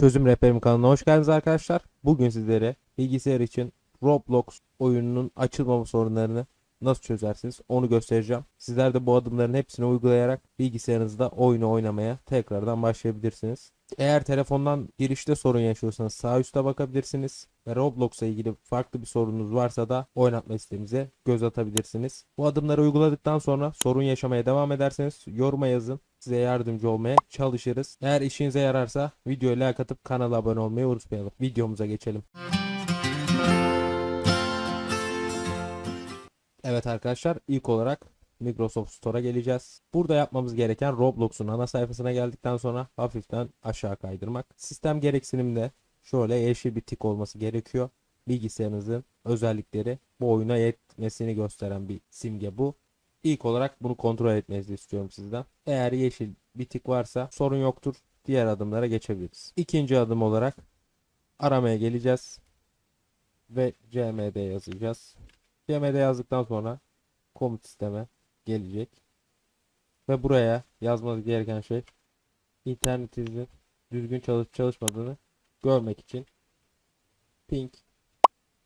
Çözüm Rehberim kanalına hoş geldiniz arkadaşlar. Bugün sizlere bilgisayar için Roblox oyununun açılmama sorunlarını nasıl çözersiniz onu göstereceğim. Sizler de bu adımların hepsini uygulayarak bilgisayarınızda oyunu oynamaya tekrardan başlayabilirsiniz. Eğer telefondan girişte sorun yaşıyorsanız sağ üstte bakabilirsiniz. Ve Roblox'a ilgili farklı bir sorununuz varsa da oynatma listemize göz atabilirsiniz. Bu adımları uyguladıktan sonra sorun yaşamaya devam ederseniz yoruma yazın. Size yardımcı olmaya çalışırız. Eğer işinize yararsa videoya like atıp kanala abone olmayı unutmayalım. Videomuza geçelim. Evet arkadaşlar ilk olarak Microsoft Store'a geleceğiz. Burada yapmamız gereken Roblox'un ana sayfasına geldikten sonra hafiften aşağı kaydırmak. Sistem gereksinimde şöyle yeşil bir tik olması gerekiyor. Bilgisayarınızın özellikleri bu oyuna yetmesini gösteren bir simge bu. İlk olarak bunu kontrol etmenizi istiyorum sizden. Eğer yeşil bir tik varsa sorun yoktur. Diğer adımlara geçebiliriz. İkinci adım olarak aramaya geleceğiz. Ve cmd yazacağız. cmd yazdıktan sonra komut sisteme gelecek. Ve buraya yazmanız gereken şey internetinizin düzgün çalışıp çalışmadığını görmek için ping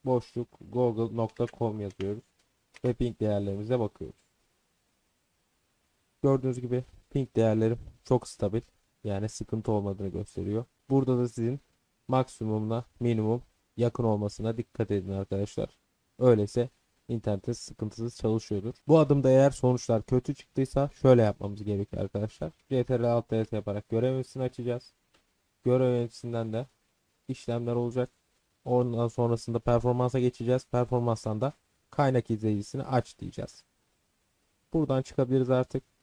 boşluk google.com yazıyoruz ve ping değerlerimize bakıyoruz. Gördüğünüz gibi ping değerlerim çok stabil. Yani sıkıntı olmadığını gösteriyor. Burada da sizin maksimumla minimum yakın olmasına dikkat edin arkadaşlar. Öyleyse internete sıkıntısız çalışıyordur. Bu adımda eğer sonuçlar kötü çıktıysa şöyle yapmamız gerekiyor arkadaşlar. CTRL Alt DS yaparak görev açacağız. Görev yöneticisinden de işlemler olacak. Ondan sonrasında performansa geçeceğiz. Performanstan da kaynak izleyicisini aç diyeceğiz. Buradan çıkabiliriz artık.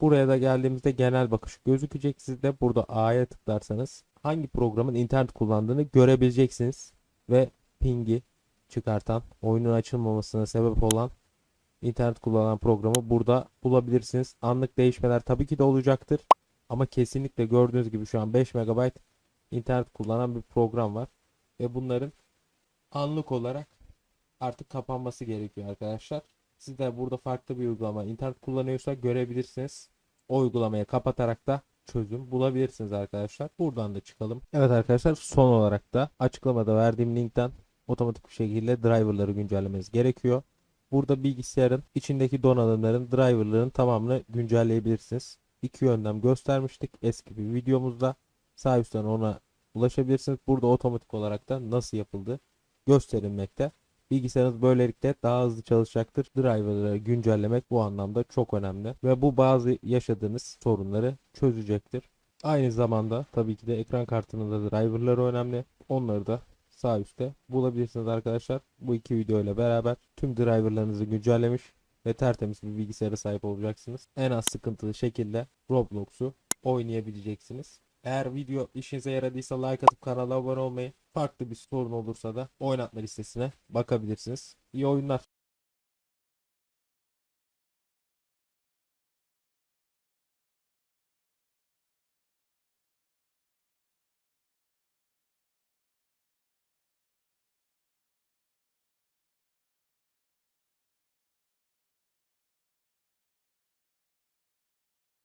Buraya da geldiğimizde genel bakış gözükecek. Siz de burada A'ya tıklarsanız hangi programın internet kullandığını görebileceksiniz. Ve ping'i çıkartan, oyunun açılmamasına sebep olan internet kullanan programı burada bulabilirsiniz. Anlık değişmeler tabii ki de olacaktır. Ama kesinlikle gördüğünüz gibi şu an 5 MB internet kullanan bir program var. Ve bunların anlık olarak artık kapanması gerekiyor arkadaşlar. Siz de burada farklı bir uygulama internet kullanıyorsa görebilirsiniz. O uygulamayı kapatarak da çözüm bulabilirsiniz arkadaşlar. Buradan da çıkalım. Evet arkadaşlar son olarak da açıklamada verdiğim linkten otomatik bir şekilde driverları güncellemeniz gerekiyor. Burada bilgisayarın içindeki donanımların driverların tamamını güncelleyebilirsiniz. İki yöntem göstermiştik eski bir videomuzda. Sağ üstten ona ulaşabilirsiniz. Burada otomatik olarak da nasıl yapıldığı gösterilmekte. Bilgisayarınız böylelikle daha hızlı çalışacaktır. Driverları güncellemek bu anlamda çok önemli ve bu bazı yaşadığınız sorunları çözecektir. Aynı zamanda tabii ki de ekran kartının da driverları önemli. Onları da sağ üstte bulabilirsiniz arkadaşlar. Bu iki video ile beraber tüm driverlarınızı güncellemiş ve tertemiz bir bilgisayara sahip olacaksınız. En az sıkıntılı şekilde Roblox'u oynayabileceksiniz. Eğer video işinize yaradıysa like atıp kanala abone olmayı, farklı bir sorun olursa da oynatma listesine bakabilirsiniz. İyi oyunlar.